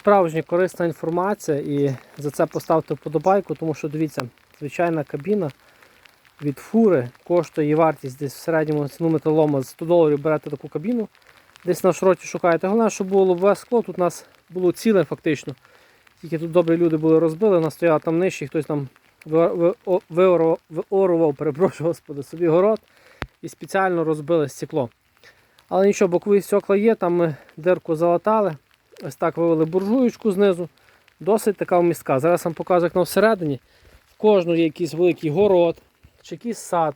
справжня корисна інформація і за це поставте вподобайку, тому що дивіться, звичайна кабіна від фури коштує її вартість десь в середньому ціну металолома з 100 доларів берете таку кабіну. Десь на шроті шукаєте. Головне, щоб було лобове скло, тут у нас було ціле фактично. Тільки тут добрі люди були розбили, вона стояла там нижче, хтось там виорував, виорував, перепрошую господи, собі город і спеціально розбили стекло. Але нічого, бокові стекла є, там ми дирку залатали. Ось так вивели буржуєчку знизу. Досить така вмістка. Зараз вам покажу, як на всередині. В кожного є якийсь великий город чи якийсь сад.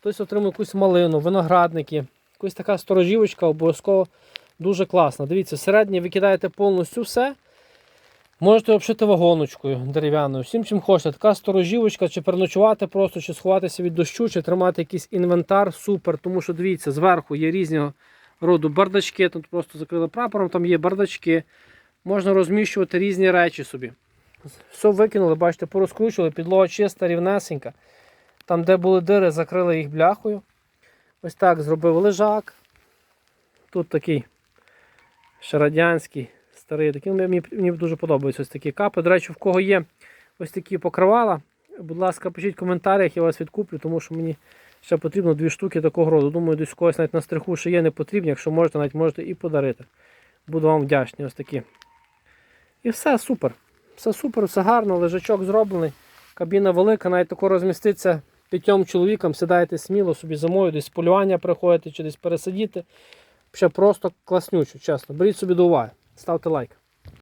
Хтось отримує якусь малину, виноградники. Якась така сторожівочка обов'язково дуже класна. Дивіться, всередині ви кидаєте повністю все. Можете обшити вагоночкою дерев'яною, всім чим хочете. Така сторожівочка, чи переночувати просто, чи сховатися від дощу, чи тримати якийсь інвентар, супер. Тому що дивіться, зверху є різного роду бардачки. Тут просто закрили прапором, там є бардачки. Можна розміщувати різні речі собі. Все викинули, бачите, порозкручували, підлога чиста, рівнесенька. Там, де були дири, закрили їх бляхою. Ось так зробив лежак. Тут такий ще радянський, старий. Такий, ну, мені, мені дуже подобаються ось такі капи. До речі, в кого є ось такі покривала, будь ласка, пишіть в коментарях, я вас відкуплю, тому що мені ще потрібно дві штуки такого роду. Думаю, десь когось навіть на стриху ще є не потрібні. Якщо можете, навіть можете і подарити. Буду вам вдячний ось такі. І все супер. Все супер, все гарно, лежачок зроблений. Кабіна велика, навіть тако розміститься п'ятьом чоловікам, сідаєте сміло собі зимою, десь полювання приходите чи десь пересидіти. Ще просто класнючо, чесно. Беріть собі до уваги. Ставте лайк.